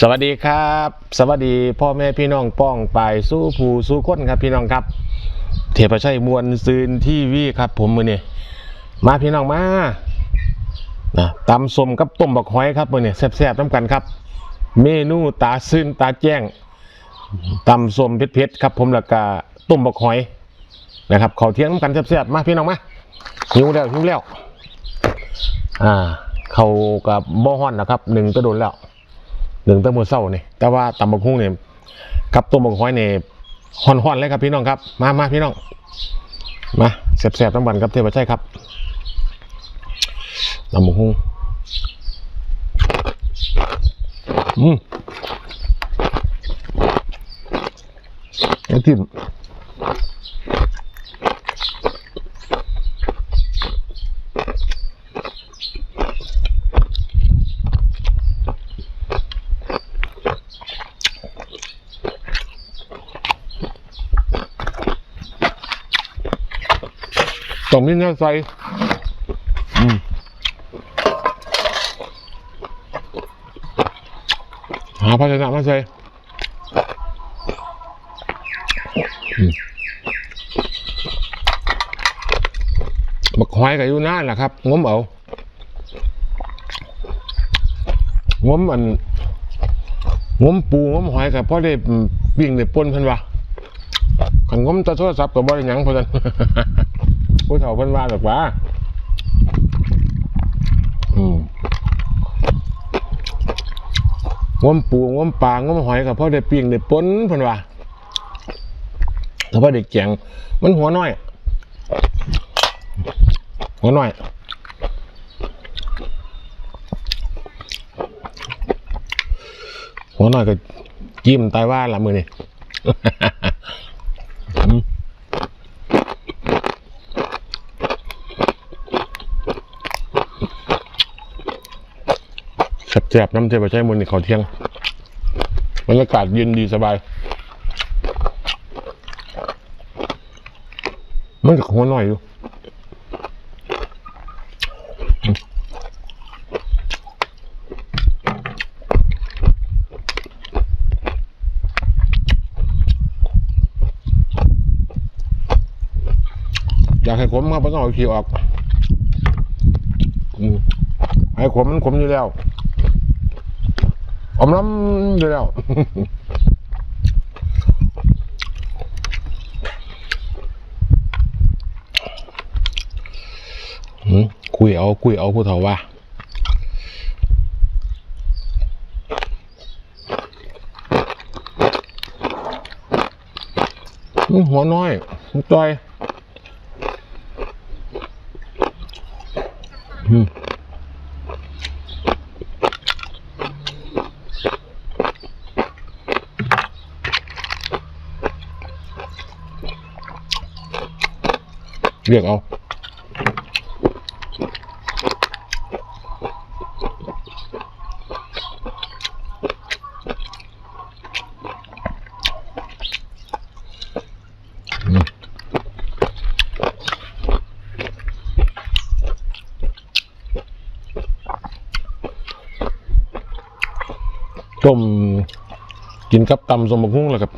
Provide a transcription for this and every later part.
สวัสดีครับ สวัสดีพ่อแม่พี่น้องป้องปายสู้ผู้สู้คนครับพี่น้องครับ เทพชัยมวลซืนทีวีครับ ผมมือนี่มาพี่น้องมานะตำสมกับต้มบักหอยครับมือนี่แซ่บๆน้ำกันครับ เมนูตาซืนตาแจ้งตำสมเผ็ดๆครับ ผมแล้วก็ต้มบักหอยนะครับเขาเที่ยงน้ำกันแซ่บๆมาพี่น้องมาหิวแล้วหิวแล้ว อ่าเขากับบ่ฮ้อนนะครับหนึ่งก็โดนแล้ว หนึ่งตั้งมือเศร้านี่แต่ว่าตำบักหุ่งเนี่ยกับต้มบักหอยเนี่ยฮ้อนๆเลยครับพี่น้องครับ มามาพี่น้อง มาแซ่บๆทั้งวันครับเทพชัยครับตำบักหุ่งอืมน้ำจิ้ม ต้มนี่เนื้อใส่อืมหาภาชนะมาใส่อืมบักหอยกับอยู่นานแหละครับงมเอางมอันงมปูงมหอยกับพ่อได้วิ่งได้ปนเพิ่นว่าขันงมแตะโทรศัพท์กับบ่ได้หยังเพิ่นน ผู้เฒ่าเพิ่นว่าดอกว่าอืมงมปูงมปลางมหอยกับพ่อได้ปิ้งได้ปนเพิ่นว่าแต่พ่อได้แกงมันหัวน้อย หัวน้อยหัวน้อยก็จิ้มตายว่าละมือนี่ แซ่บๆน้ำเทพใช้มนี่เขาวเที่ยงบรรยากาศเย็นดีสบาย มันกับหัวหน่อยอยู่อยากให้ขมครับไม่ต้องเอาขี้ออก ให้ขมมันขมอยู่แล้ว อมน้ำอยู่แล้วคุยเอาคุยเอาผู้เฒ่าว่าหัวน้อยจอย อืม เรียกเอาต้มกินกับตำสมบักหุ่งแล้วกับ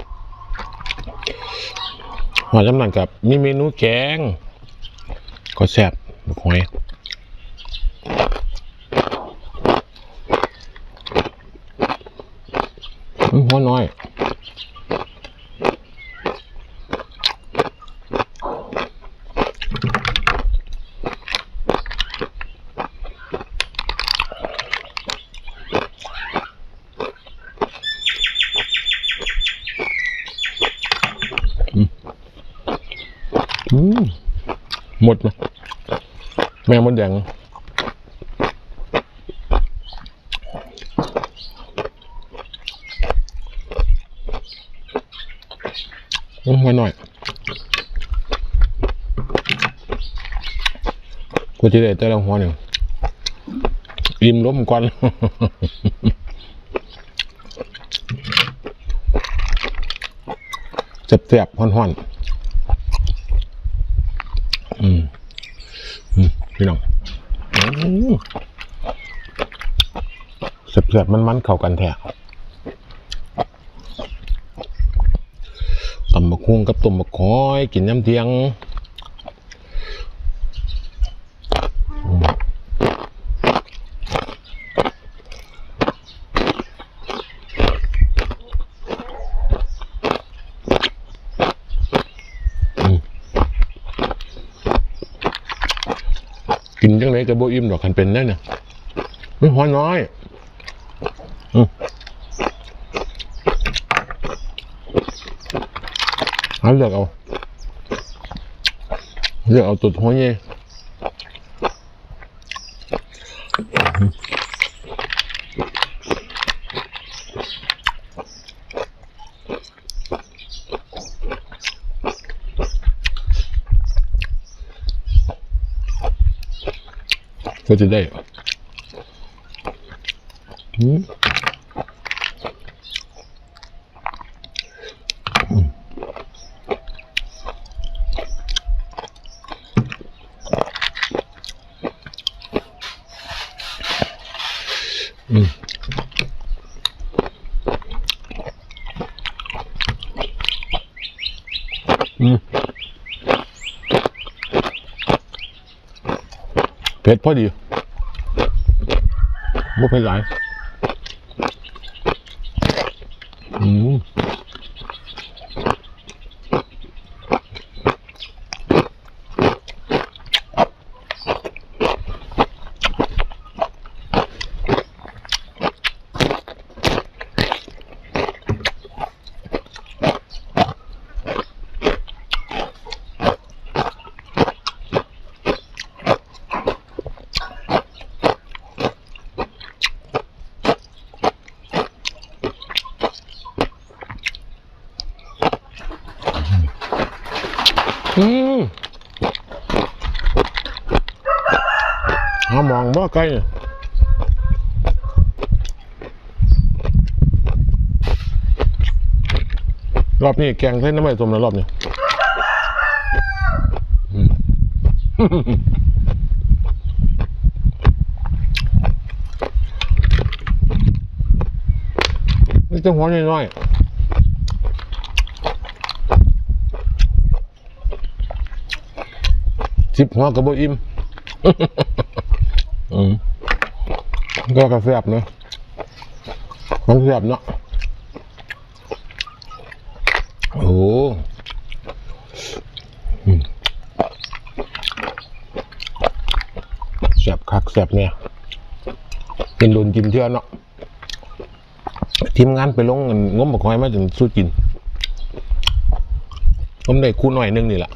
หอยจำหนังกับมีเมนูแกง ก็แซ่บบักหอยหัวน้อยหมดไหม แม่มดแดงอืมไว้หน่อยกูจะได้แต่ละหัวหนึ่งริมล้มก่อนเจ็บๆห่อนๆ ซ่บมันๆเข้ากันแท้ตำบักฮุ่งกับต้มมะกคอยกินน้ำเทียงกินยังไงกับโบอิ่มดอกคันเป็นได้เนี่ยไม่หัวน้อย เอาเลือกเอาเลือกเอาตุดหัวเย่ก็จะได้อืม ดพอดีบ่เผ็ดหลายอืม อืมมองบ่ไก่รอบนี้แกงเส้นน้ำมันสมแล้วรอบนี้อืมนี่จะหัวน้อยๆ สิบหัวกับโบอิ่มอืมก็กระแสบเนอะมันแสบเนาะโอ้แสบคักแสบเนี่ยเป็นโดนกินเทื่อเนาะทีมงานไปลงเงินงมบักหอยมาจนสู้กินงมได้คู่หน่อยนึงนี่แหละ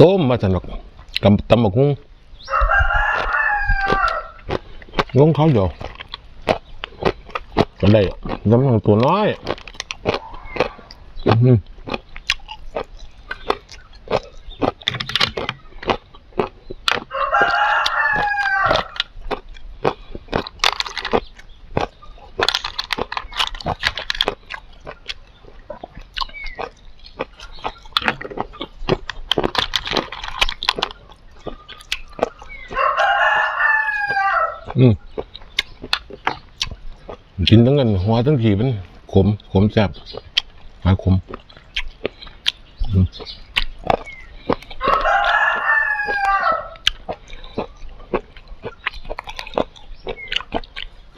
ต้มมาสนุกกับตำบักหุ่งงงเขาเดียวก็ได้ยำหนังตัวน้อยอื้อหืออืม กินทั้งเงินหัวทั้งทีมันขมขมแซ่บหาขม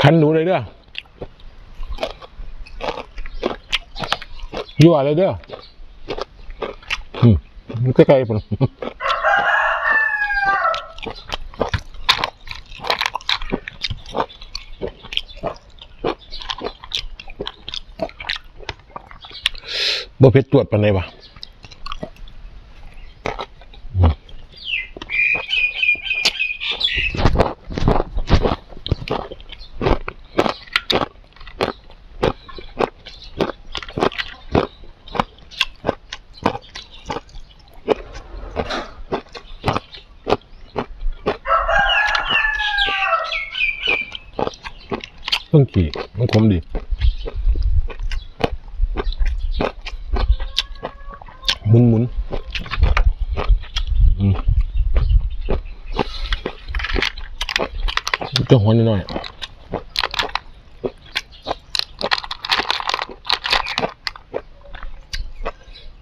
คันหนูเลยเด้อยั่วเลยเด้ออืมมันใกล้ๆผม บ่เพชรตรวจปานใดวะต้องขี่ต้องคมดี หมุนหมุนอืมจะหัวนิดหน่อย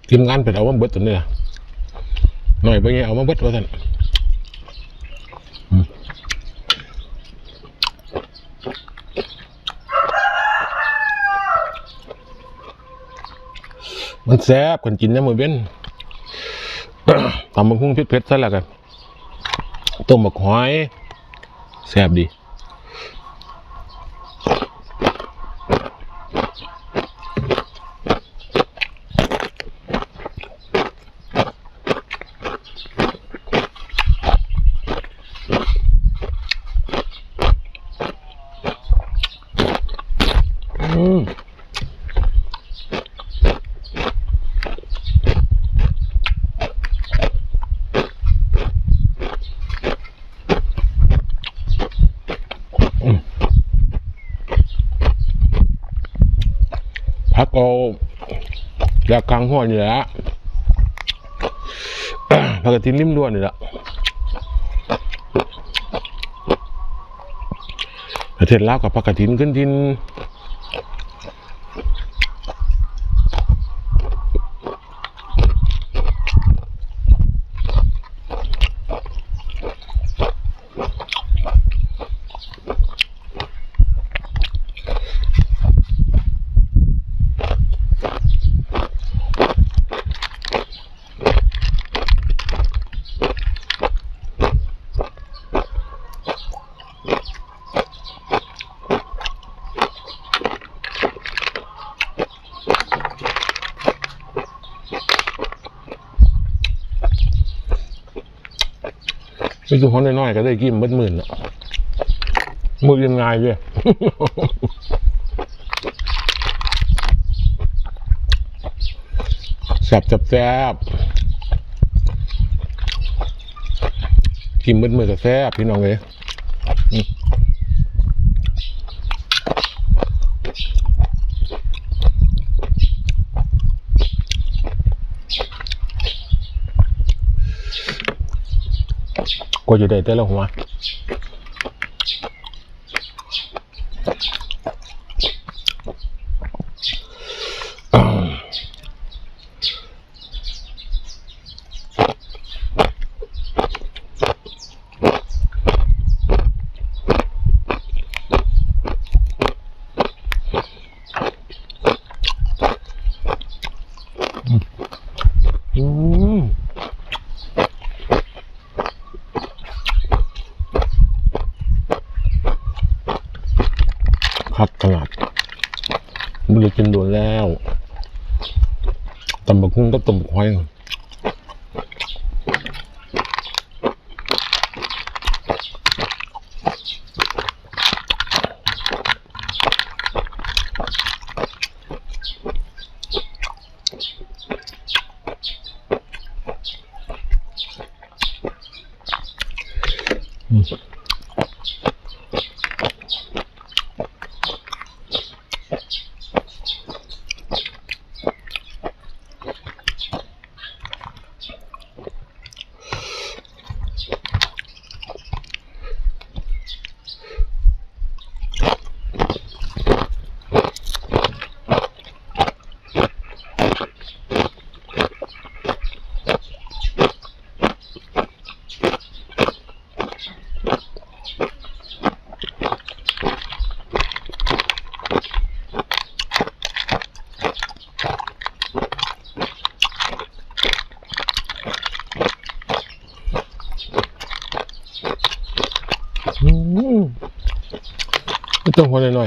ทีมงานไปเอามาเบิดตัวนี้ล่ะหน่อยไปเงี้ยเอามาเบิดว่าท่านอืม มันแซ่บกันกินนะมือเบ้นตำบักหุ่งเผ็ดๆซะแล้วกันต้มบักหอยแซ่บดี อืมอืมพักเอาอยากกลาง หัวนี่แหละพักกระทินริมด้วนนี่แหละประเทศลาวกับผักกระทินขึ้นทิน ไม่สุคนน้อยๆก็ได้กินเบิดหมื่นอะมือยังไงเลยแซ่บจับแซ่บกินเบิดมือกับแซ่บพี่น้องเลย ก็จะได้แต่ละหัว อืมครับขนาดมันจะกินโดนแล้ว ตำบักหุ่งกับ ไม่ต้อ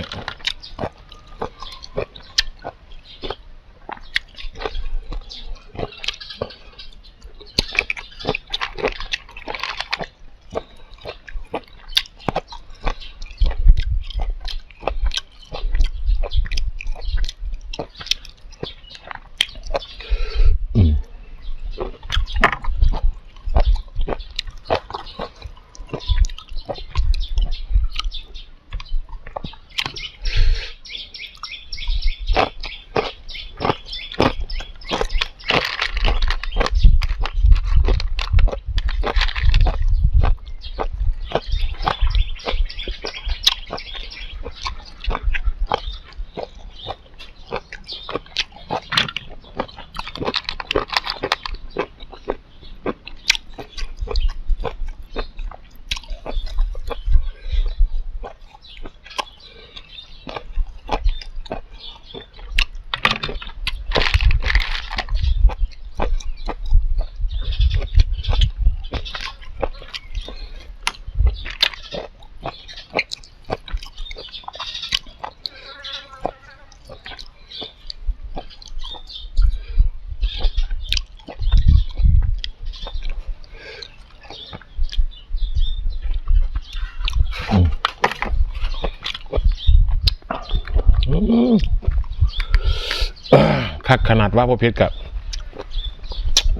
คักขนาดว่าพ่อเพชรกับ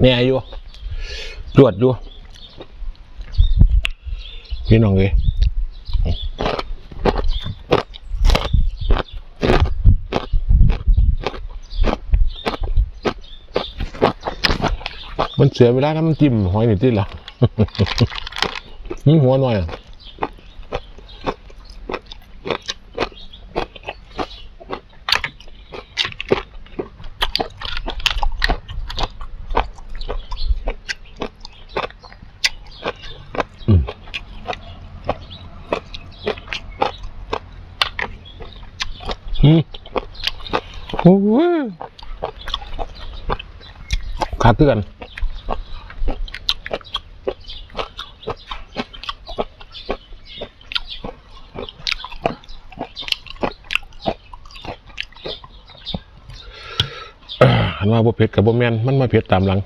แม่อยู่ตรวจอยู่พี่น้องเลยมันเสียเวลาทำจิ้มหอยหนึ่งที่ละนี่หัวหน่อยอะ อืมโอ้ยขาเตือนอันว่าบ่เผ็ดกับบ่แม่นมันมาเผ็ดตามหลัง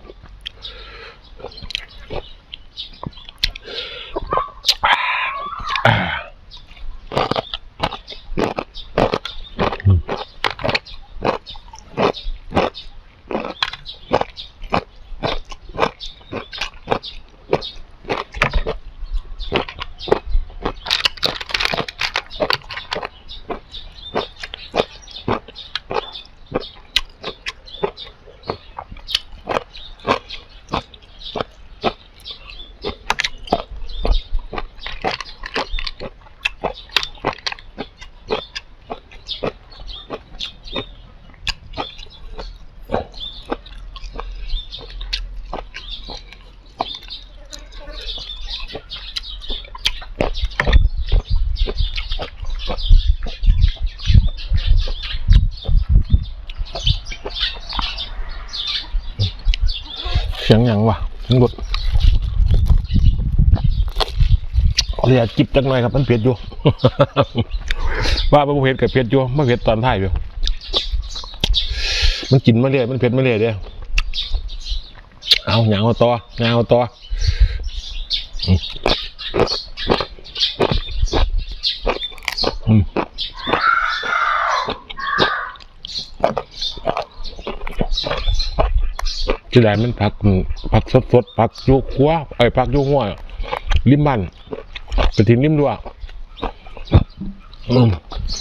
เสียงยังวะทั้งหมดเรียจิบจังหน่อยครับมันเผ็ดอยู่ ว่าบ่เผ็ดกับเผ็ดอยู่มาเผ็ดตอนท้ายอยู่มันกินมาเรื่อยมันเผ็ดมาเรื่อยเด้เอาหยางเอาต่อหยางเอาต่อ ที่ไหนมันผักผักสดสดผักยูคัวไอ้ผักยูหัวริมมันกระถิ่นริมดัวอืม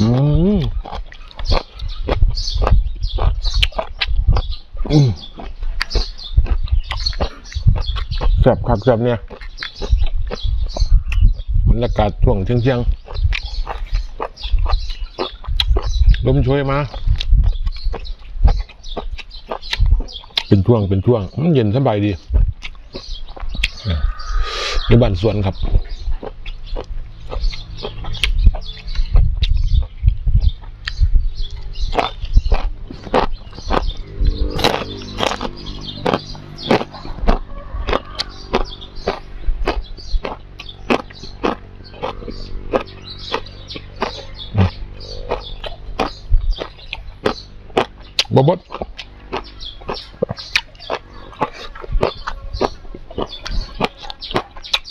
อืมแซ่บครับแซ่บเนี่ยบรรยากาศช่วงเที่ยงๆลมช่วยมา เป็นช่วงเป็นช่วงมันเย็นสบายดีในบ้านสวนครับ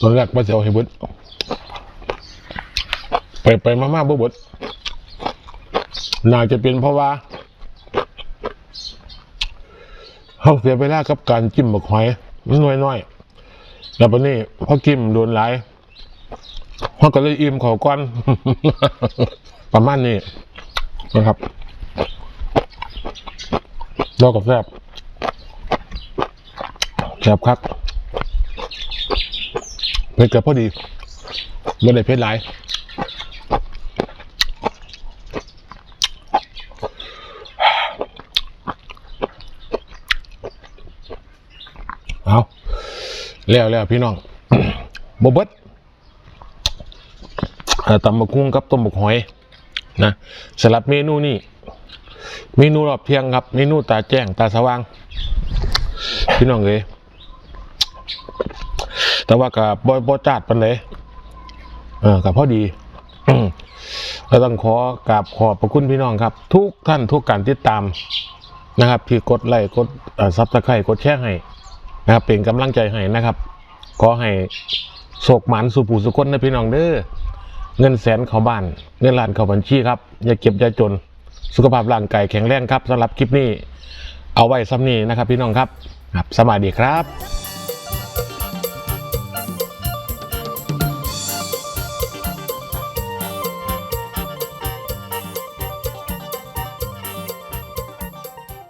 ตอนแรกว่าจะเอาให้เบดไปไปมามาบ่เบดน่าจะเป็นเพราะว่าเขาเสียเวลากับการจิ้มบักหอยมันน้อยน้อยๆแล้วปนี้พอจิ้มโดนหลายเขาก็เลยอิ่มขอก้อน ประมาณนี้นะครับดอกกับแซบแซบครับ เผ็ดกับพอดีไม่ได้เผ็ดหลายเอาแล้วแล้วพี่น้องบเบิดตำบักคุ้งกับต้มบักหอยนะสำหรับเมนูนี้เมนูรอบเที่ยงครับ เมนูตาแจ้งตาสว่าง พี่น้องเลย แต่ว่ากับบอยบอจาดปันเลยเออกับพอดีเราต้องขอกราบขอบพระคุณพี่น้องครับ ทุกท่านทุกการติดตามนะครับ ที่กดไลค์กดซับสไครต์กดแชร์ให้นะครับเป็นกำลังใจให้นะครับ ขอให้โศกหมันสุผูสุคนนะพี่น้องเด้อเงินแสนเข้าบ้าน เงินล้านเข้าบัญชีครับ อย่าเก็บอย่าจนสุขภาพร่างกายแข็งแรงครับสำหรับคลิปนี้ เอาไว้ซ้ำนี้นะครับ พี่น้องครับครับสวัสดีครับ